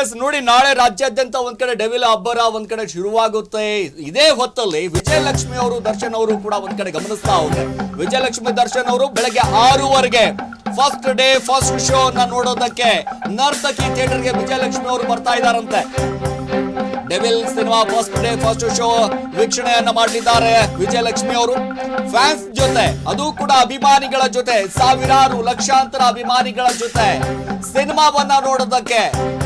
S ನೋಡಿ ನಾಳೆ ರಾಜ್ಯಾದ್ಯಂತ ಒಂದ್ ಕಡೆ ಡೆವಿಲ ಅಬ್ಬರ ಒಂದ್ ಕಡೆ ಶುರುವಾಗುತ್ತೆ. ಇದೇ ಹೊತ್ತಲ್ಲಿ ವಿಜಯಲಕ್ಷ್ಮಿ ಅವರು, ದರ್ಶನ್ ಅವರು ಕೂಡ ಒಂದ್ ಕಡೆ ಗಮನಿಸ್ತಾ ಹೋಗಿ ವಿಜಯಲಕ್ಷ್ಮಿ, ದರ್ಶನ್ ಅವರು ಬೆಳಗ್ಗೆ ಆರೂವರೆಗೆ ಫಸ್ಟ್ ಡೇ ಫಸ್ಟ್ ಶೋ ನೋಡೋದಕ್ಕೆ ನರ್ತಕಿ ಥಿಯೇಟರ್ಗೆ ವಿಜಯಲಕ್ಷ್ಮಿ ಅವರು ಬರ್ತಾ ಇದಾರಂತೆ Devil cinema first day first show ವೀಕ್ಷಣೆಯನ್ನ ಮಾಡಲಿದ್ದಾರೆ ವಿಜಯಲಕ್ಷ್ಮಿ ಅವರು. ಫ್ಯಾನ್ಸ್ ಜೊತೆ ಅದು ಕೂಡ ಅಭಿಮಾನಿಗಳ ಜೊತೆ ಸಾವಿರಾರು ಲಕ್ಷಾಂತರ ಅಭಿಮಾನಿಗಳ ಜೊತೆ ಸಿನಿಮಾವನ್ನ ನೋಡೋದಕ್ಕೆ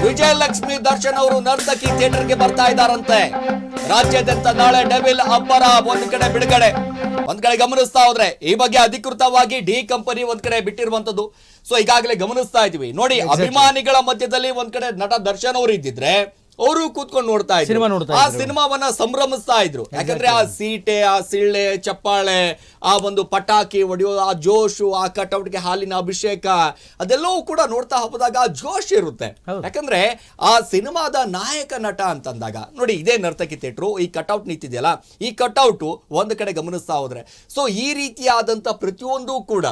ವಿಜಯಲಕ್ಷ್ಮಿ ದರ್ಶನ್ ಅವರು ನರ್ತಕಿ ಥಿಯೇಟರ್ಗೆ ಬರ್ತಾ ಇದ್ದಾರಂತೆ. ರಾಜ್ಯಾದ್ಯಂತ ನಾಳೆ ಡೆವಿಲ್ ಅಬ್ಬರ ಒಂದ್ ಕಡೆ ಬಿಡುಗಡೆ. ಒಂದ್ ಕಡೆ ಗಮನಿಸ್ತಾ ಹೋದ್ರೆ ಈ ಬಗ್ಗೆ ಅಧಿಕೃತವಾಗಿ ಡಿ ಕಂಪನಿ ಒಂದ್ ಕಡೆ ಬಿಟ್ಟಿರುವಂತದ್ದು ಸೊ ಈಗಾಗಲೇ ಗಮನಿಸ್ತಾ ಇದೀವಿ ನೋಡಿ ಅಭಿಮಾನಿಗಳ ಮಧ್ಯದಲ್ಲಿ ಒಂದ್ ಕಡೆ ನಟ ದರ್ಶನ್ ಅವರು ಇದ್ದಿದ್ರೆ ಅವರು ಕೂತ್ಕೊಂಡು ನೋಡ್ತಾ ಇದ್ರು. ಸಿನಿಮಾ ನೋಡ್ತಾ ಆ. ಸಿನಿಮಾವನ್ನ ಸಂಭ್ರಮಿಸ್ತಾ ಇದ್ರು. ಯಾಕಂದ್ರೆ ಆ ಸೀಟೆ ಆ ಸಿಳ್ಳೆ ಚಪ್ಪಾಳೆ ಆ ಒಂದು ಪಟಾಕಿ ಹೊಡೆಯೋ ಆ ಜೋಶು ಆ ಕಟೌಟ್ಗೆ ಹಾಲಿನ ಅಭಿಷೇಕ ಅದೆಲ್ಲವೂ ಕೂಡ ನೋಡ್ತಾ ಹೋದಾಗ ಆ ಜೋಶ್ ಇರುತ್ತೆ. ಯಾಕಂದ್ರೆ ಆ ಸಿನಿಮಾದ ನಾಯಕ ನಟ ಅಂತಂದಾಗ ನೋಡಿ ಇದೇ ನರ್ತಕಿ ಥಿಯೇಟ್ರು ಈ ಕಟೌಟ್ ನಿಂತಿದೆಯಲ್ಲ ಈ ಕಟೌಟು ಒಂದು ಕಡೆ ಗಮನಿಸ್ತಾ ಹೋದ್ರೆ. ಸೊ ಈ ರೀತಿಯಾದಂತ ಪ್ರತಿಯೊಂದು ಕೂಡ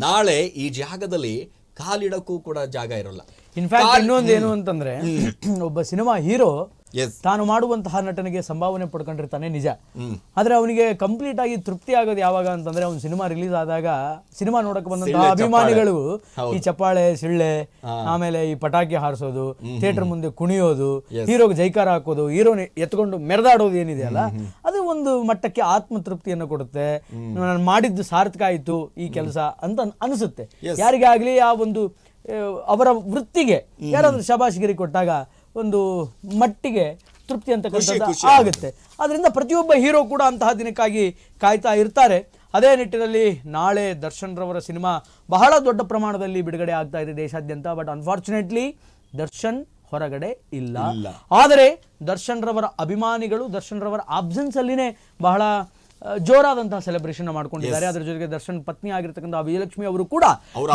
ನಾಳೆ ಈ ಜಾಗದಲ್ಲಿ ಕಾಲಿಡಕ್ಕೂ ಕೂಡ ಜಾಗ ಇರೋಲ್ಲ. ಇನ್ಫ್ಯಾಕ್ಟ್ ಇನ್ನೊಂದು ಏನು ಅಂತಂದ್ರೆ ಒಬ್ಬ ಸಿನಿಮಾ ಹೀರೋ ತಾನು ಮಾಡುವಂತಹ ನಟನೆಗೆ ಸಂಭಾವನೆ ಪಡ್ಕೊಂಡಿರ್ತಾನೆ ನಿಜ. ಆದ್ರೆ ಅವನಿಗೆ ಕಂಪ್ಲೀಟ್ ಆಗಿ ತೃಪ್ತಿ ಆಗೋದು ಯಾವಾಗ ಅಂತಂದ್ರೆ ಅವ್ನು ಸಿನಿಮಾ ರಿಲೀಸ್ ಆದಾಗ ಸಿನಿಮಾ ನೋಡಕ್ ಬಂದಂತಹ ಅಭಿಮಾನಿಗಳು ಈ ಚಪ್ಪಾಳೆ ಸಿಳ್ಳೆ ಆಮೇಲೆ ಈ ಪಟಾಕಿ ಹಾರಿಸೋದು ಥಿಯೇಟರ್ ಮುಂದೆ ಕುಣಿಯೋದು ಹೀರೋಗೆ ಜೈಕಾರ ಹಾಕೋದು ಹೀರೋನ ಎತ್ಕೊಂಡು ಮೆರೆದಾಡೋದು ಏನಿದೆಯಲ್ಲ ಅದು ಒಂದು ಮಟ್ಟಕ್ಕೆ ಆತ್ಮತೃಪ್ತಿಯನ್ನು ಕೊಡುತ್ತೆ. ನಾನು ಮಾಡಿದ್ದು ಸಾರ್ಥಕ ಆಯ್ತು ಈ ಕೆಲಸ ಅಂತ ಅನಿಸುತ್ತೆ. ಯಾರಿಗಾಗ್ಲಿ ಆಗ್ಲಿ ಆ ಒಂದು ಅವರ ವೃತ್ತಿಗೆ ಯಾರಾದರೂ ಶಬಾಷ್ಗಿರಿ ಕೊಟ್ಟಾಗ ಒಂದು ಮಟ್ಟಿಗೆ ತೃಪ್ತಿ ಅಂತಕ್ಕಂಥದ್ದು ಆಗುತ್ತೆ. ಅದರಿಂದ ಪ್ರತಿಯೊಬ್ಬ ಹೀರೋ ಕೂಡ ಅಂತಹ ದಿನಕ್ಕಾಗಿ ಕಾಯ್ತಾ ಇರ್ತಾರೆ. ಅದೇ ನಿಟ್ಟಿನಲ್ಲಿ ನಾಳೆ ದರ್ಶನ್ ರವರ ಸಿನಿಮಾ ಬಹಳ ದೊಡ್ಡ ಪ್ರಮಾಣದಲ್ಲಿ ಬಿಡುಗಡೆ ಆಗ್ತಾ ಇದೆ ದೇಶಾದ್ಯಂತ. ಬಟ್ ಅನ್ಫಾರ್ಚುನೇಟ್ಲಿ ದರ್ಶನ್ ಹೊರಗಡೆ ಇಲ್ಲ. ಆದರೆ ದರ್ಶನ್ ರವರ ಅಭಿಮಾನಿಗಳು ದರ್ಶನ್ ರವರ ಆಬ್ಸೆನ್ಸ್ ಅಲ್ಲಿನೇ ಬಹಳ ಜೋರಾದಂತಹ ಸೆಲೆಬ್ರೇಷನ್ ಮಾಡ್ಕೊಂಡಿದ್ದಾರೆ. ಅದರ ಜೊತೆಗೆ ದರ್ಶನ್ ಪತ್ನಿ ಆಗಿರ್ತಕ್ಕಂಥ ವಿಜಯಲಕ್ಷ್ಮಿ ಅವರು ಕೂಡ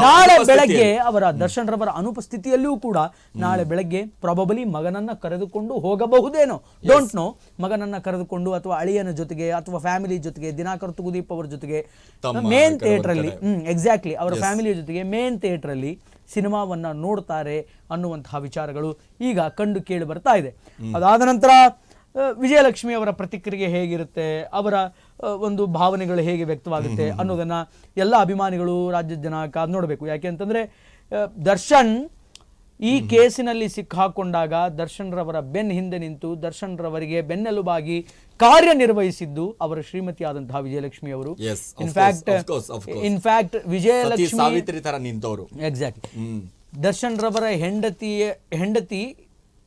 ನಾಳೆ. ಬೆಳಗ್ಗೆ ಅವರ ದರ್ಶನ್ ರವರ ಅನುಪಸ್ಥಿತಿಯಲ್ಲಿಯೂ ಕೂಡ ನಾಳೆ ಬೆಳಗ್ಗೆ ಪ್ರಾಬಬಲಿ ಮಗನನ್ನ ಕರೆದುಕೊಂಡು ಹೋಗಬಹುದೇನೋ? ಡೋಂಟ್ ನೋ ಮಗನನ್ನ ಕರೆದುಕೊಂಡು ಅಥವಾ ಅಳಿಯನ ಜೊತೆಗೆ ಅಥವಾ ಫ್ಯಾಮಿಲಿ ಜೊತೆಗೆ ದಿನಾಕರ್ ತುಗುದೀಪ್ ಅವರ ಜೊತೆಗೆ ಮೇನ್ ಥಿಯೇಟರ್ ಅಲ್ಲಿ. ಹ್ಮ್ ಎಕ್ಸಾಕ್ಟ್ಲಿ ಅವರ ಫ್ಯಾಮಿಲಿ ಜೊತೆಗೆ ಮೇನ್ ಥಿಯೇಟರ್ ಅಲ್ಲಿ ಸಿನಿಮಾವನ್ನ ನೋಡ್ತಾರೆ ಅನ್ನುವಂತಹ ವಿಚಾರಗಳು ಈಗ ಕಂಡು ಕೇಳಿ ಬರ್ತಾ ಇದೆ. ಅದಾದ ನಂತರ ವಿಜಯಲಕ್ಷ್ಮಿ ಅವರ ಪ್ರತಿಕ್ರಿಯೆ ಹೇಗಿರುತ್ತೆ ಅವರ ಒಂದು ಭಾವನೆಗಳು ಹೇಗೆ ವ್ಯಕ್ತವಾಗುತ್ತೆ ಅನ್ನೋದನ್ನ ಎಲ್ಲ ಅಭಿಮಾನಿಗಳು ರಾಜ್ಯದ ಜನ ಕಾದ್ ನೋಡಬೇಕು. ಯಾಕೆ ಅಂತಂದ್ರೆ ದರ್ಶನ್ ಈ ಕೇಸಿನಲ್ಲಿ ಸಿಕ್ಕಾಕೊಂಡಾಗ ದರ್ಶನ್ ರವರ ಬೆನ್ ಹಿಂದೆ ನಿಂತು ದರ್ಶನ್ ರವರಿಗೆ ಬೆನ್ನೆಲುಬಾಗಿ ಕಾರ್ಯನಿರ್ವಹಿಸಿದ್ದು ಅವರ ಶ್ರೀಮತಿ ಆದಂತಹ ವಿಜಯಲಕ್ಷ್ಮಿ ಅವರು. ಇನ್ಫ್ಯಾಕ್ಟ್. ಇನ್ಫ್ಯಾಕ್ಟ್ ವಿಜಯಲಕ್ಷ್ಮಿ ಸಾವಿತ್ರಿ ತರ ನಿಂತವರು. ಎಕ್ಸಾಕ್ಟ್ಲಿ ದರ್ಶನ್ ರವರ ಹೆಂಡತಿಯ ಹೆಂಡತಿ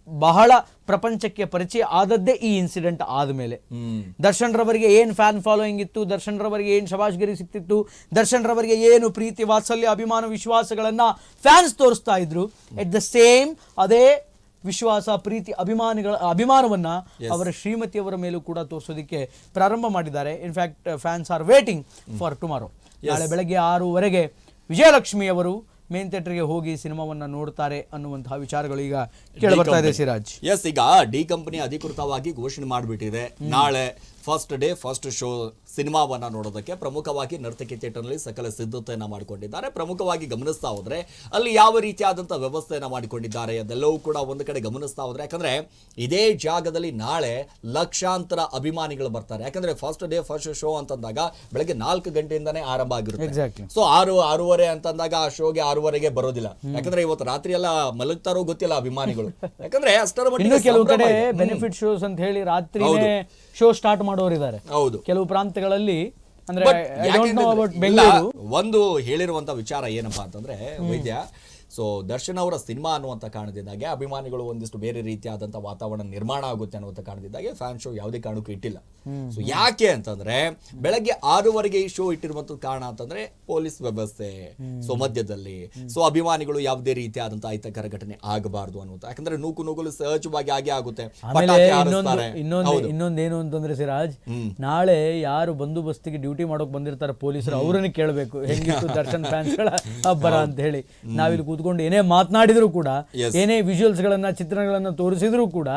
ಬಹಳ ಪ್ರಪಂಚಕ್ಕೆ ಪರಿಚಯ ಆದದ್ದೇ ಈ ಇನ್ಸಿಡೆಂಟ್ ಆದಮೇಲೆ ಹ್ಮ್. ದರ್ಶನ್ ರವರಿಗೆ ಏನ್ ಫ್ಯಾನ್ ಫಾಲೋಯಿಂಗ್ ಇತ್ತು ದರ್ಶನ್ ರವರಿಗೆ ಏನ್ ಶಬಾಷ್ಗಿರಿ ಸಿಕ್ತಿತ್ತು ದರ್ಶನ್ ರವರಿಗೆ ಏನು ಪ್ರೀತಿ ವಾತ್ಸಲ್ಯ ಅಭಿಮಾನ ವಿಶ್ವಾಸಗಳನ್ನ ಫ್ಯಾನ್ಸ್ ತೋರಿಸ್ತಾ ಇದ್ರು. ಎಟ್ ದ ಸೇಮ್ ಅದೇ ವಿಶ್ವಾಸ ಪ್ರೀತಿ ಅಭಿಮಾನಿಗಳ ಅಭಿಮಾನವನ್ನ ಅವರ ಶ್ರೀಮತಿಯವರ ಮೇಲೂ ಕೂಡ ತೋರಿಸೋದಕ್ಕೆ ಪ್ರಾರಂಭ ಮಾಡಿದ್ದಾರೆ. In fact fans are waiting for tomorrow ನಾಳೆ ಬೆಳಗ್ಗೆ ಆರೂವರೆಗೆ ವಿಜಯಲಕ್ಷ್ಮಿ ಅವರು ಮೇನ್ ಥಿಯೇಟರ್ಗೆ ಹೋಗಿ ಸಿನಿಮಾವನ್ನ ನೋಡ್ತಾರೆ ಅನ್ನುವಂತಹ ವಿಚಾರಗಳು ಈಗ ಕೇಳಿ ಬರ್ತಾ ಇದೆ ಸಿರಾಜ್. ಎಸ್ ಈಗ ಡಿ ಕಂಪನಿ ಅಧಿಕೃತವಾಗಿ ಘೋಷಣೆ ಮಾಡಿಬಿಟ್ಟಿದೆ. ನಾಳೆ ಫಸ್ಟ್ ಡೇ ಫಸ್ಟ್ ಶೋ ಸಿನಿಮಾವನ್ನ ನೋಡೋದಕ್ಕೆ ಪ್ರಮುಖವಾಗಿ ನರ್ತಕಿ ಥಿಯೇಟರ್ನಲ್ಲಿ ಸಕಲ ಸಿದ್ಧತೆಯನ್ನು ಮಾಡಿಕೊಂಡಿದ್ದಾರೆ. ಪ್ರಮುಖವಾಗಿ ಗಮನಿಸ್ತಾ ಹೋದರೆ ಅಲ್ಲಿ ಯಾವ ರೀತಿಯಾದಂಥ ವ್ಯವಸ್ಥೆಯನ್ನು ಮಾಡಿಕೊಂಡಿದ್ದಾರೆ ಅದೆಲ್ಲವೂ ಕೂಡ ಒಂದು ಕಡೆ ಗಮನಿಸ್ತಾ ಹೋದರೆ ಯಾಕಂದ್ರೆ ಇದೇ ಜಾಗದಲ್ಲಿ ನಾಳೆ ಲಕ್ಷಾಂತರ ಅಭಿಮಾನಿಗಳು ಬರ್ತಾರೆ. ಯಾಕಂದ್ರೆ ಫಸ್ಟ್ ಡೇ ಫಸ್ಟ್ ಶೋ ಅಂತಂದಾಗ ಬೆಳಗ್ಗೆ ನಾಲ್ಕು ಗಂಟೆಯಿಂದನೇ ಆರಂಭ ಆಗಿರುತ್ತೆ. ಸೊ ಆರು ಆರೂವರೆ ಅಂತಂದಾಗ ಆ ಶೋಗೆ ಆರೂವರೆಗೆ ಬರೋದಿಲ್ಲ. ಯಾಕಂದ್ರೆ ಇವತ್ತು ರಾತ್ರಿ ಎಲ್ಲ ಮಲಗ್ತಾರೋ ಗೊತ್ತಿಲ್ಲ ಅಭಿಮಾನಿಗಳು. ಯಾಕಂದ್ರೆ ಅಷ್ಟರ ಮಟ್ಟಿಗೆ ಕೆಲವು ಕಡೆ. ಬೆನಿಫಿಟ್ ಶೋಸ್ ಅಂತ ಹೇಳಿ ರಾತ್ರಿ ಶೋ ಸ್ಟಾರ್ಟ್ ಮಾಡೋರಿದ್ದಾರೆ. ಹೌದು. ಕೆಲವು ಪ್ರಾಂತ್ಯಗಳಲ್ಲಿ ಅಂದ್ರೆ ಒಂದು ಹೇಳಿರುವಂತ ವಿಚಾರ ಏನಪ್ಪಾ ಅಂತಂದ್ರೆ ವೈದ್ಯ ಸೊ ದರ್ಶನ್ ಅವರ ಸಿನಿಮಾ ಅನ್ನುವಂತ ಕಾರಣದಿಂದಾಗೆ ಅಭಿಮಾನಿಗಳು ಒಂದಿಷ್ಟು ಬೇರೆ ರೀತಿಯಾದಂಥ ವಾತಾವರಣ ನಿರ್ಮಾಣ ಆಗುತ್ತೆ ಅನ್ನುವಂಥ ಕಾರಣದಿಂದಾಗಿ ಫ್ಯಾನ್ ಶೋ ಯಾವುದೇ ಕಾರಣಕ್ಕೂ ಇಟ್ಟಿಲ್ಲ. ಸೊ ಯಾಕೆ ಅಂತಂದ್ರೆ ಬೆಳಗ್ಗೆ ಆರೂವರೆಗೆ ಈ ಶೋ ಇಟ್ಟಿರುವಂತ ಕಾರಣ ಅಂತಂದ್ರೆ ಪೊಲೀಸ್ ವ್ಯವಸ್ಥೆ ಸೊ ಮಧ್ಯದಲ್ಲಿ. ಸೊ ಅಭಿಮಾನಿಗಳು ಯಾವುದೇ ರೀತಿಯಾದಂತ ಅಹಿತಕರ ಘಟನೆ ಆಗಬಾರದು ಅನ್ನುವಂತ ಯಾಕಂದ್ರೆ ನೂಕು ನೂಗಲು ಸಹಜವಾಗಿ ಆಗೇ ಆಗುತ್ತೆ. ಇನ್ನೊಂದು. ಇನ್ನೊಂದೇನು ಅಂತಂದ್ರೆ ಸಿರಾಜ್ ನಾಳೆ ಯಾರು ಬಂದೋಬಸ್ತಿಗೆ ಡ್ಯೂಟಿ ಮಾಡೋಕ್ ಬಂದಿರ್ತಾರೆ ಪೊಲೀಸರು ಅವರನ್ನು ಕೇಳಬೇಕು. ಹೆಂಗಿತ್ತು ದರ್ಶನ್ ಫ್ಯಾನ್ಸ್ಗಳ ಹಬ್ಬರ ಅಂತ ಹೇಳಿ. ನಾವಿಲ್ಲಿ ಕೂತ್ಕೊಂಡು ಏನೇ ಮಾತನಾಡಿದ್ರು ಕೂಡ ಏನೇ ವಿಜುವಲ್ಸ್ ಗಳನ್ನ ಚಿತ್ರಗಳನ್ನ ತೋರಿಸಿದ್ರು ಕೂಡ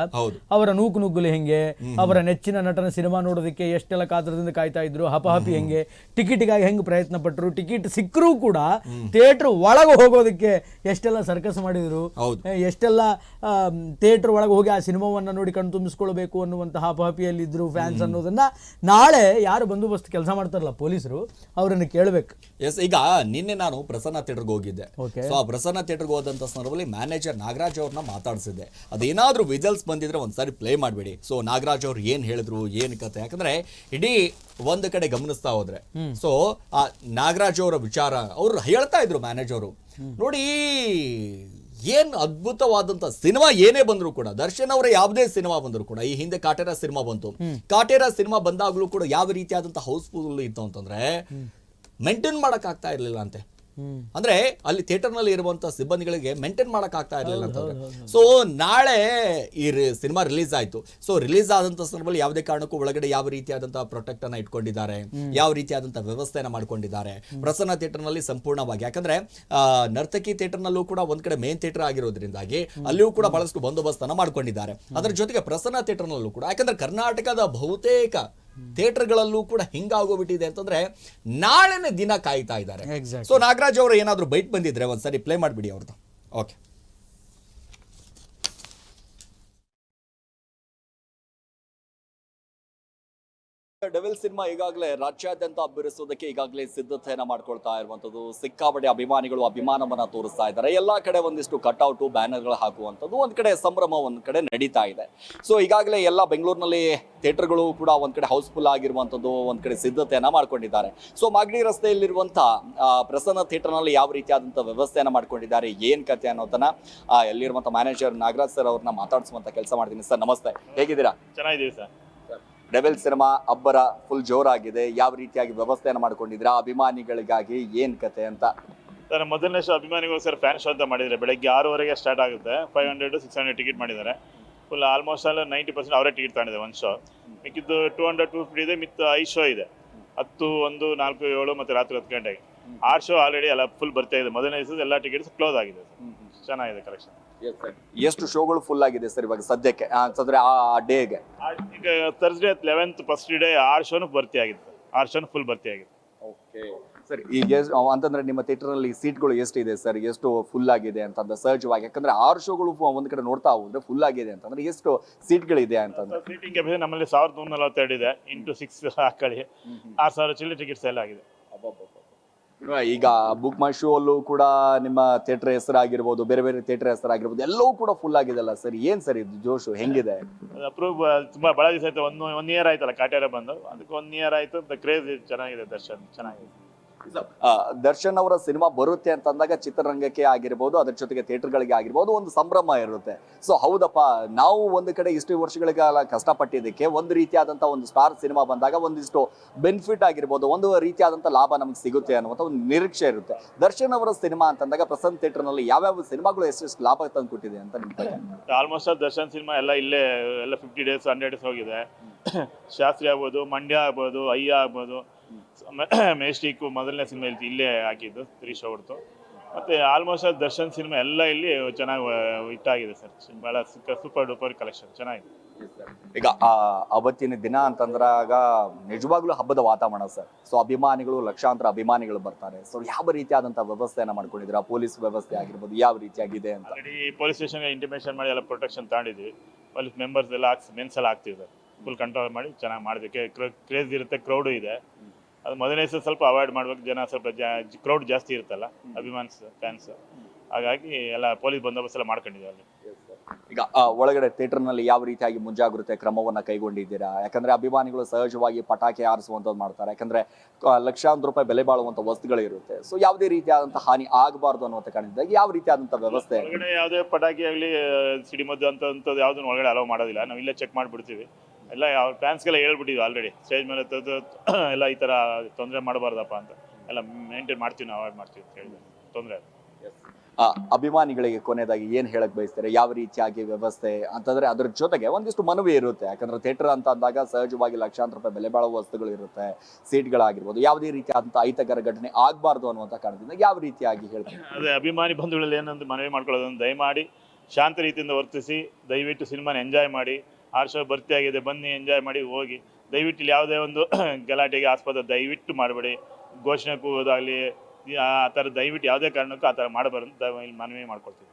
ಅವರ ನೂಕು ನುಗ್ಗಲು ಹೆಂಗೆ ಅವರ ನೆಚ್ಚಿನ ನಟನ ಸಿನಿಮಾ ನೋಡೋದಕ್ಕೆ ಎಷ್ಟೆಲ್ಲ ಕಾತರದಿಂದ ಕಾಯ್ತಾ ಇದ್ರು ಹಪಹಪಿ ಹೆಂಗೆ ಟಿಕೆಟ್ಗಾಗಿ ಹೆಂಗೆ ಪ್ರಯತ್ನ ಪಟ್ಟರು ಟಿಕೆಟ್ ಸಿಕ್ಕರೂ ಕೂಡ ಥಿಯೇಟರ್ ಒಳಗೆ ಹೋಗೋದಕ್ಕೆ ಎಷ್ಟೆಲ್ಲ ಸರ್ಕಸ್ ಮಾಡಿದ್ರು ಎಷ್ಟೆಲ್ಲ ಥಿಯೇಟರ್ ಒಳಗೆ ಹೋಗಿ ಆ ಸಿನಿಮಾವನ್ನ ನೋಡಿ ಕಣ್ ತುಂಬಿಸ್ಕೊಳ್ಬೇಕು ಅನ್ನುವಂತಹ ಹಪಹಪಿಯಲ್ಲಿದ್ರು ಫ್ಯಾನ್ಸ್ ಅನ್ನೋದನ್ನ ನಾಳೆ ಯಾರು ಬಂದೋಬಸ್ತ್ ಕೆಲಸ ಮಾಡ್ತಾರಲ್ಲ ಪೊಲೀಸರು ಅವರನ್ನು ಕೇಳಬೇಕು. ಎಸ್ ಈಗ ನಿನ್ನೆ ನಾನು ಪ್ರಸನ್ನ ಥಿಯೇಟರ್ಗೆ ಹೋಗಿದ್ದೆ. ಸೊ ಆ ಪ್ರಸನ್ನ ಥಿಯೇಟರ್ಗೆ ಹೋದಂತ ಸಂದರ್ಭದಲ್ಲಿ ಮ್ಯಾನೇಜರ್ ನಾಗರಾಜ್ ಅವ್ರನ್ನ ಮಾತಾಡಿಸಿದ್ದೆ. ಅದೇನಾದರೂ ವಿಜಲ್ಸ್ ಬಂದಿದ್ರೆ ಒಂದ್ಸಾರಿ ಪ್ಲೇ ಮಾಡಬೇಡಿ. ಸೊ ನಾಗರಾಜ್ ಅವ್ರು ಏನ್ ಹೇಳಿದ್ರು ಏನ್ ಕತೆ? ಯಾಕಂದ್ರೆ ಇಡೀ ಒಂದು ಕಡೆ ಗಮನಿಸ್ತಾ ಹೋದ್ರೆ. ಸೊ ಆ ನಾಗರಾಜ್ ಅವರ ವಿಚಾರ ಅವ್ರು ಹೇಳ್ತಾ ಇದ್ರು ಮ್ಯಾನೇಜರು ನೋಡಿ ಏನ್ ಅದ್ಭುತವಾದಂತ ಸಿನಿಮಾ ಏನೇ ಬಂದ್ರು ಕೂಡ ದರ್ಶನ್ ಅವರ ಯಾವುದೇ ಸಿನಿಮಾ ಬಂದ್ರು ಕೂಡ ಈ ಹಿಂದೆ ಕಾಟೇರ ಸಿನಿಮಾ ಬಂತು. ಕಾಟೇರ ಸಿನಿಮಾ ಬಂದಾಗ್ಲೂ ಕೂಡ ಯಾವ ರೀತಿಯಾದಂತ ಹೌಸ್ಫುಲ್ ಇತ್ತು ಅಂತಂದ್ರೆ ಮೇಂಟೈನ್ ಮಾಡಕ್ ಆಗ್ತಾ ಇರ್ಲಿಲ್ಲ ಅಂತೆ. ಅಂದ್ರೆ ಅಲ್ಲಿ ಥಿಯೇಟರ್ನಲ್ಲಿ ಇರುವಂತ ಸಿಬ್ಬಂದಿಗಳಿಗೆ ಮೇಂಟೈನ್ ಮಾಡಕ್ ಆಗ್ತಾ ಇರಲಿಲ್ಲ ಅಂತಂದ್ರೆ ಸೊ ನಾಳೆ ಈ ಸಿನಿಮಾ ರಿಲೀಸ್ ಆಯ್ತು. ಸೊ ರಿಲೀಸ್ ಆದಂತ ಸಂದರ್ಭದಲ್ಲಿ ಯಾವುದೇ ಕಾರಣಕ್ಕೂ ಒಳಗಡೆ ಯಾವ ರೀತಿಯಾದಂತಹ ಪ್ರೊಟೆಕ್ಟ್ ಅನ್ನ ಇಟ್ಕೊಂಡಿದ್ದಾರೆ ಯಾವ ರೀತಿಯಾದಂತಹ ವ್ಯವಸ್ಥೆಯನ್ನ ಮಾಡ್ಕೊಂಡಿದ್ದಾರೆ ಪ್ರಸನ್ನ ಥಿಯೇಟರ್ನಲ್ಲಿ ಸಂಪೂರ್ಣವಾಗಿ. ಯಾಕಂದ್ರೆ ನರ್ತಕಿ ಥಿಯೇಟರ್ ನಲ್ಲೂ ಕೂಡ ಒಂದ್ ಕಡೆ ಮೇನ್ ಥಿಯೇಟರ್ ಆಗಿರೋದ್ರಿಂದಾಗಿ ಅಲ್ಲಿಯೂ ಕೂಡ ಬಹಳಷ್ಟು ಬಂದೋಬಸ್ತನ್ನ ಮಾಡ್ಕೊಂಡಿದ್ದಾರೆ. ಅದರ ಜೊತೆಗೆ ಪ್ರಸನ್ನ ಥಿಯೇಟರ್ ನಲ್ಲೂ ಕೂಡ. ಯಾಕಂದ್ರೆ ಕರ್ನಾಟಕದ ಬಹುತೇಕ ಥಿಯೇಟರ್ಗಳಲ್ಲೂ ಕೂಡ ಹಿಂಗಾಗೋಗ್ಬಿಟ್ಟಿದೆ ಅಂತಂದ್ರೆ ನಾಳೆನೇ ದಿನ ಕಾಯ್ತಾ ಇದ್ದಾರೆ. ಸೊ ನಾಗರಾಜ್ ಅವರು ಏನಾದರೂ ಬೈಟ್ ಬಂದಿದ್ರೆ ಒಂದ್ಸರಿ ಪ್ಲೇ ಮಾಡಿಬಿಡಿ ಅವ್ರದ್ದು ಓಕೆ ಡೆವಿಲ್ ಸಿನಿಮಾ ಈಗಾಗಲೇ ರಾಜ್ಯಾದ್ಯಂತ ಅಬ್ಬಿರಿಸುವುದಕ್ಕೆ ಈಗಾಗಲೇ ಸಿದ್ಧತೆಯನ್ನ ಮಾಡ್ಕೊಳ್ತಾ ಇರುವಂತದ್ದು. ಸಿಕ್ಕಾಪಟ್ಟೆ ಅಭಿಮಾನಿಗಳು ಅಭಿಮಾನವನ್ನ ತೋರಿಸ್ತಾ ಇದ್ದಾರೆ. ಎಲ್ಲಾ ಕಡೆ ಒಂದಿಷ್ಟು ಕಟ್ಔಟ್ ಬ್ಯಾನರ್ಗಳು ಹಾಕುವಂಥದ್ದು ಒಂದ್ ಕಡೆ ಸಂಭ್ರಮ, ಒಂದ್ ಕಡೆ ನಡೀತಾ ಇದೆ. ಸೊ ಈಗಾಗಲೇ ಎಲ್ಲ ಬೆಂಗಳೂರಿನಲ್ಲಿ ಥಿಯೇಟರ್ಗಳು ಕೂಡ ಒಂದ್ ಕಡೆ ಹೌಸ್ಫುಲ್ ಆಗಿರುವಂತದ್ದು ಒಂದ್ ಕಡೆ ಸಿದ್ಧತೆಯನ್ನ ಮಾಡ್ಕೊಂಡಿದ್ದಾರೆ. ಸೊ ಮಾಗಡಿ ರಸ್ತೆಯಲ್ಲಿರುವಂಥ ಪ್ರಸನ್ನ ಪ್ರಸನ್ನ ಥಿಯೇಟರ್ನಲ್ಲಿ ಯಾವ ರೀತಿಯಾದಂಥ ವ್ಯವಸ್ಥೆಯನ್ನ ಮಾಡ್ಕೊಂಡಿದ್ದಾರೆ, ಏನ್ ಕತೆ ಅನ್ನೋದನ್ನ ಎಲ್ಲಿರುವಂಥ ಮ್ಯಾನೇಜರ್ ನಾಗರಾಜ್ ಸರ್ ಅವ್ರನ್ನ ಮಾತಾಡಿಸುವಂತ ಕೆಲಸ ಮಾಡ್ತೀನಿ ಸರ್. ನಮಸ್ತೆ. ಹೇಗಿದ್ದೀರಾ? ಚೆನ್ನಾಗಿದ್ದೀವಿ ಸರ್. ಡೆವೆಲ್ ಸಿನಿಮಾ ಅಬ್ಬರ ಫುಲ್ ಜೋರಾಗಿದೆ. ಯಾವ ರೀತಿಯಾಗಿ ವ್ಯವಸ್ಥೆಯನ್ನು ಮಾಡ್ಕೊಂಡಿದ್ರ ಅಭಿಮಾನಿಗಳಿಗಾಗಿ ಏನ್ ಕತೆ ಅಂತ? ಸರ್ ಮೊದಲನೇ ಶೋ ಅಭಿಮಾನಿಗೋಸ್ಕರ ಫ್ಯಾನ್ ಶೋ ಅಂತ ಮಾಡಿದ್ದಾರೆ. ಬೆಳಗ್ಗೆ ಆರೂವರೆಗೆ ಸ್ಟಾರ್ಟ್ ಆಗುತ್ತೆ. Five hundred six hundred ticket ಮಾಡಿದ್ದಾರೆ. Full almost all ninety percent ಅವರೇ ಟಿಕೆಟ್ ತಗೊಂಡಿದೆ ಒಂದು ಶೋ ಮಿಕ್ಕಿದ್ದು ಟೂ ಹಂಡ್ರೆಡ್ ಟೂ ಫಿಫ್ಟಿ ಇದೆ. ಮಿತ್ ಐ ಶೋ ಇದೆ. ಹತ್ತು ಒಂದು ನಾಲ್ಕು ಏಳು ಮತ್ತು ರಾತ್ರಿ ಹತ್ತು ಗಂಟೆಗೆ. ಆರು ಶೋ ಆಲ್ರೆಡಿ ಎಲ್ಲ ಫುಲ್ ಬರ್ತಾ ಇದೆ. ಮೊದಲನೇ ದಿವಸ ಎಲ್ಲ ಟಿಕೆಟ್ಸ್ ಕ್ಲೋಸ್ ಆಗಿದೆ ಸರ್. ಚೆನ್ನಾಗಿದೆ ಕಲೆಕ್ಷನ್ ಎಷ್ಟು ಶೋಗಳು ಫುಲ್ ಆಗಿದೆ ಸರ್ ಇವಾಗ ಸದ್ಯಕ್ಕೆ? ಅಂತಂದ್ರೆ ಆ ಡೇಗೆ ಈಗ ತರ್ಸ್ಡೇ ಲೆವೆಂತ್ ಫಸ್ಟ್ ಡೇ ಆರು ಶೋನು ಭರ್ತಿ ಆಗಿದೆ ಆರು ಶೋನು ಫುಲ್ ಭರ್ತಿ ಆಗಿದೆ. ಸರ್ ಈಗ ಎಷ್ಟ್- ಅಂತಂದ್ರೆ ನಿಮ್ಮ ಥಿಯೇಟರ್ ಅಲ್ಲಿ ಸೀಟ್ಗಳು ಎಷ್ಟಿದೆ ಸರ್ ಎಷ್ಟು ಫುಲ್ ಆಗಿದೆ ಅಂತಂದ್ರೆ ಸಹಜವಾಗಿ ಯಾಕಂದ್ರೆ ಆರು ಶೋಗಳು ಒಂದು ಕಡೆ ನೋಡ್ತಾ ಹೋದ್ರೆ ಫುಲ್ ಆಗಿದೆ ಅಂತಂದ್ರೆ ಎಷ್ಟು ಸೀಟ್ಗಳಿದೆ ಅಂತಂದ್ರೆ? ಸೀಟಿಂಗ್ ಕೆಪಾಸಿಟಿ ನಮ್ಮಲ್ಲಿ ಸಾವಿರದ ನೂರ ನಲವತ್ತೆರಡು ಇದೆ. ಇಂಟು ಸಿಕ್ಸ್ ಹಾಕೊಳ್ಳಿ ಆರು ಸಾವಿರ ಚಿಲ್ಲಿ ಟಿಕೆಟ್ ಸೇಲ್ ಆಗಿದೆ. ಈಗ ಬುಕ್ ಮೈ ಶೋ ಅಲ್ಲೂ ಕೂಡ ನಿಮ್ಮ ಥಿಯೇಟರ್ ಹೆಸರಾಗಿರ್ಬೋದು, ಬೇರೆ ಬೇರೆ ಥಿಯೇಟರ್ ಹೆಸರಾಗಿರ್ಬೋದು ಎಲ್ಲವೂ ಕೂಡ ಫುಲ್ ಆಗಿದೆಲ್ಲ ಸರ್ ಏನ್ ಸರ್ ಇದು ಜೋಶು? ಹೆಂಗಿದೆ? ಅಪ್ರೂವ್ ತುಂಬಾ ಬಹಳ ದಿವಸ ಆಯ್ತು. ಒಂದು ಒನ್ ಇಯರ್ ಆಯ್ತಲ್ಲ ಕಾಟೇರ ಬಂದು. ಅದಕ್ಕೆ ಒನ್ ಇಯರ್ ಆಯ್ತು. ಕ್ರೇಜ್ ಚೆನ್ನಾಗಿದೆ, ದರ್ಶನ್. ಚೆನ್ನಾಗಿದೆ. ದರ್ಶನ್ ಅವರ ಸಿನಿಮಾ ಬರುತ್ತೆ ಅಂತ ಅಂದಾಗ ಚಿತ್ರರಂಗಕ್ಕೆ ಆಗಿರ್ಬೋದು ಅದ್ರ ಜೊತೆಗೆ ಥಿಯೇಟರ್ಗಳಿಗೆ ಆಗಿರ್ಬೋದು ಒಂದು ಸಂಭ್ರಮ ಇರುತ್ತೆ. ಸೊ ಹೌದಪ್ಪ ನಾವು ಒಂದು ಕಡೆ ಇಷ್ಟು ವರ್ಷಗಳ ಕಾಲ ಕಷ್ಟಪಟ್ಟಿದ್ದಕ್ಕೆ ಒಂದು ರೀತಿಯಾದಂಥ ಒಂದು ಸ್ಟಾರ್ ಸಿನಿಮಾ ಬಂದಾಗ ಒಂದಿಷ್ಟು ಬೆನಿಫಿಟ್ ಆಗಿರ್ಬೋದು ಒಂದು ರೀತಿಯಾದಂಥ ಲಾಭ ನಮ್ಗೆ ಸಿಗುತ್ತೆ ಅನ್ನುವಂಥ ಒಂದು ನಿರೀಕ್ಷೆ ಇರುತ್ತೆ. ದರ್ಶನ್ ಅವರ ಸಿನಿಮಾ ಅಂತಂದಾಗ ಪ್ರಸನ್ನ ಥಿಯೇಟರ್ನಲ್ಲಿ ಯಾವ್ಯಾವ ಸಿನಿಮಾಗಳು ಎಷ್ಟೆಷ್ಟು ಲಾಭ ತಂದು ಕೊಟ್ಟಿದೆ ಅಂತ? ಆಲ್ಮೋಸ್ಟ್ ಆಲ್ ದರ್ಶನ್ ಸಿನಿಮಾ ಎಲ್ಲ ಇಲ್ಲೇ ಎಲ್ಲ ಫಿಫ್ಟಿ ಡೇಸ್ ಹಂಡ್ರೆಡ್ ಡೇಸ್ ಹೋಗಿದೆ. ಶಾಸ್ತ್ರಿ ಆಗ್ಬೋದು ಮಂಡ್ಯ ಆಗ್ಬೋದು ಅಯ್ಯ ಆಗ್ಬೋದು ಮೆಸ್ಟಿಕ್ ಮೊದಲನೇ ಸಿನಿಮಾ ಇಲ್ಲಿ ಇಲ್ಲೇ ಹಾಕಿದ್ದು ತ್ರೀ ಅವ್ರದ್ದು. ಮತ್ತು ಆಲ್ಮೋಸ್ಟ್ ಆಲ್ ದರ್ಶನ್ ಸಿನಿಮಾ ಎಲ್ಲ ಇಲ್ಲಿ ಚೆನ್ನಾಗಿ ಹಿಟ್ಟಾಗಿದೆ ಸರ್ ಭಾಳ ಸೂಪರ್ ಡೂಪರ್ ಕಲೆಕ್ಷನ್ ಚೆನ್ನಾಗಿದೆ. ಈಗ ಆ ಅವತ್ತಿನ ದಿನ ಅಂತಂದ್ರಾಗ ನಿಜವಾಗ್ಲೂ ಹಬ್ಬದ ವಾತಾವರಣ ಸರ್ ಸೊ ಅಭಿಮಾನಿಗಳು ಲಕ್ಷಾಂತರ ಅಭಿಮಾನಿಗಳು ಬರ್ತಾರೆ. ಸೊ ಯಾವ ರೀತಿಯಾದಂಥ ವ್ಯವಸ್ಥೆಯನ್ನು ಮಾಡ್ಕೊಂಡಿದ್ದೀರಾ? ಪೊಲೀಸ್ ವ್ಯವಸ್ಥೆ ಆಗಿರ್ಬೋದು ಯಾವ ರೀತಿಯಾಗಿದೆ ಅಂತ. ಆಲ್ರೆಡಿ ಪೊಲೀಸ್ ಸ್ಟೇಷನ್ಗೆ ಇಂಟಿಮೇಷನ್ ಮಾಡಿ ಎಲ್ಲ ಪ್ರೊಟೆಕ್ಷನ್ ತಾಂಡಿದ್ವಿ. ಪೊಲೀಸ್ ಮೆಂಬರ್ಸ್ ಎಲ್ಲ ಹಾಕ್ಸಿ ಮೆನ್ಸ್ ಎಲ್ಲ ಹಾಕ್ತಿವಿ ಸರ್ ಫುಲ್ ಕಂಟ್ರೋಲ್ ಮಾಡಿ ಚೆನ್ನಾಗಿ ಮಾಡೋದಕ್ಕೆ ಕ್ರೇಜ್ ಇರುತ್ತೆ ಕ್ರೌಡು ಇದೆ. ಅದು ಮೊದಲನೇ ಸಲ ಸ್ವಲ್ಪ ಅವಾಯ್ಡ್ ಮಾಡ್ಬೇಕು. ಜನ ಸ್ವಲ್ಪ ಕ್ರೌಡ್ ಜಾಸ್ತಿ ಇರುತ್ತಲ್ಲ ಅಭಿಮಾನ್ಸ್ ಫ್ಯಾನ್ಸ್ ಹಾಗಾಗಿ ಎಲ್ಲ ಪೊಲೀಸ್ ಬಂದೋಬಸ್ತ್ ಎಲ್ಲ ಮಾಡ್ಕೊಂಡಿದ್ದೀವಿ ಅಲ್ಲಿ. ಈಗ ಆ, ಒಳಗಡೆ ಥಿಯೇಟರ್ನಲ್ಲಿ ಯಾವ ರೀತಿಯಾಗಿ ಮುಂಜಾಗ್ರತೆ ಕ್ರಮವನ್ನ ಕೈಗೊಂಡಿದ್ದೀರಾ? ಯಾಕಂದ್ರೆ ಅಭಿಮಾನಿಗಳು ಸಹಜವಾಗಿ ಪಟಾಕಿ ಹಾರಿಸುವಂಥದ್ದು ಮಾಡ್ತಾರೆ. ಯಾಕಂದ್ರೆ ಆ, ಲಕ್ಷಾಂತರ ರೂಪಾಯಿ ಬೆಲೆ ಬಾಳುವಂಥ ವಸ್ತುಗಳಿರುತ್ತೆ. ಸೊ ಯಾವುದೇ ರೀತಿಯಾದಂಥ ಹಾನಿ ಆಗಬಾರ್ದು ಅನ್ನುವಂಥ ಕಾರಣದಿಂದಾಗಿ ಯಾವ ರೀತಿಯಾದಂಥ ವ್ಯವಸ್ಥೆ ಒಳಗಡೆ ಯಾವುದೇ ಪಟಾಕಿ ಆಗಲಿ ಸಿಡಿಮದ್ದು ಅಂತ ಅಂಥದ್ದು ಯಾವುದನ್ನು ಒಳಗಡೆ ಅಲೋ ಮಾಡೋದಿಲ್ಲ. ನಾವು ಇಲ್ಲೇ ಚೆಕ್ ಮಾಡಿಬಿಡ್ತೀವಿ. ಎಲ್ಲ ಯಾವ ಫ್ಯಾನ್ಸ್ಗೆಲ್ಲ ಹೇಳ್ಬಿಟ್ಟಿದ್ವಿ ಆಲ್ರೆಡಿ ಸ್ಟೇಜ್ ಮೇಲೆ ತದ್ದು ಎಲ್ಲ ಈ ಥರ ತೊಂದರೆ ಮಾಡಬಾರ್ದಪ್ಪ ಅಂತ. ಎಲ್ಲ ಮೇಂಟೈನ್ ಮಾಡ್ತೀವಿ ನಾವು ಅವಾಯ್ಡ್ ಮಾಡ್ತೀವಿ ಅಂತ ಹೇಳಿದ್ವಿ ತೊಂದರೆ ಆ, ಅಭಿಮಾನಿಗಳಿಗೆ ಕೊನೆಯದಾಗಿ ಏನು ಹೇಳಕ್ ಬಯಸ್ತಾರೆ? ಯಾವ ರೀತಿಯಾಗಿ ವ್ಯವಸ್ಥೆ ಅಂತಂದ್ರೆ ಅದ್ರ ಜೊತೆಗೆ ಒಂದಿಷ್ಟು ಮನವಿ ಇರುತ್ತೆ. ಯಾಕಂದ್ರೆ ಥಿಯೇಟರ್ ಅಂತ ಅಂದಾಗ ಸಹಜವಾಗಿ ಲಕ್ಷಾಂತರ ರೂಪಾಯಿ ಬೆಲೆ ಬಾಳುವ ವಸ್ತುಗಳು ಇರುತ್ತೆ. ಸೀಟ್ಗಳಾಗಿರ್ಬೋದು ಯಾವುದೇ ಅಂತ ಅಹಿತಕರ ಘಟನೆ ಆಗಬಾರ್ದು ಅನ್ನುವಂಥ ಕಾರಣದಿಂದ ಯಾವ ರೀತಿಯಾಗಿ ಹೇಳ್ತಾರೆ? ಅದೇ ಅಭಿಮಾನಿ ಬಂಧುಗಳಲ್ಲಿ ಏನಂತ ಮನವಿ ಮಾಡ್ಕೊಳ್ಳೋದನ್ನು ದಯಮಾಡಿ ಶಾಂತ ರೀತಿಯಿಂದ ವರ್ತಿಸಿ ದಯವಿಟ್ಟು ಸಿನಿಮಾನ ಎಂಜಾಯ್ ಮಾಡಿ ಆರ್ ಶೋ ಭರ್ತಿ ಆಗಿದೆ, ಬನ್ನಿ ಎಂಜಾಯ್ ಮಾಡಿ ಹೋಗಿ. ದಯವಿಟ್ಟು ಇಲ್ಲಿ ಯಾವುದೇ ಒಂದು ಗಲಾಟೆಗೆ ಆಸ್ಪದ ದಯವಿಟ್ಟು ಮಾಡಬೇಡಿ. ಘೋಷಣೆ ಕೂಗೋದಾಗಲಿ, ಆ ಥರ ದಯವಿಟ್ಟು ಯಾವುದೇ ಕಾರಣಕ್ಕೂ ಆ ಥರ ಮಾಡಬಾರ್ದು ಇಲ್ಲಿ ಮನವಿ ಮಾಡ್ಕೊಳ್ತೀವಿ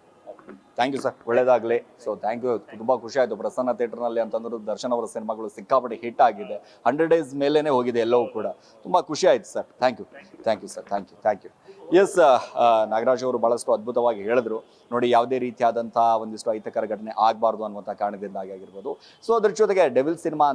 ಥ್ಯಾಂಕ್ ಯು ಸರ್ ಒಳ್ಳೇದಾಗಲಿ. ಸೊ ಥ್ಯಾಂಕ್ ಯು ತುಂಬ ಖುಷಿ ಆಯಿತು. ಪ್ರಸನ್ನ ಥಿಯೇಟರ್ನಲ್ಲಿ ಅಂತಂದ್ರೆ ದರ್ಶನ್ ಅವರ ಸಿನಿಮಾಗಳು ಸಿಕ್ಕಾಪಟ್ಟೆ ಹಿಟ್ ಆಗಿದೆ. ಹಂಡ್ರೆಡ್ ಡೇಸ್ ಮೇಲೇ ಹೋಗಿದೆ ಎಲ್ಲವೂ ಕೂಡ. ತುಂಬಾ ಖುಷಿ ಆಯಿತು sir thank you thank you sir thank you thank you S Nagaraj ಅವರು ಬಹಳಷ್ಟು ಅದ್ಭುತವಾಗಿ ಹೇಳಿದ್ರು. ನೋಡಿ, ಯಾವುದೇ ರೀತಿಯಾದಂತಹ ಒಂದಿಷ್ಟು ಅಹಿತಕರ ಘಟನೆ ಆಗಬಾರ್ದು ಅನ್ನುವಂಥ ಕಾರಣದಿಂದಾಗಿ ಆಗಿರ್ಬೋದು. ಸೊ ಅದ್ರ ಜೊತೆಗೆ ಡೆವಿಲ್ ಸಿನಿಮಾ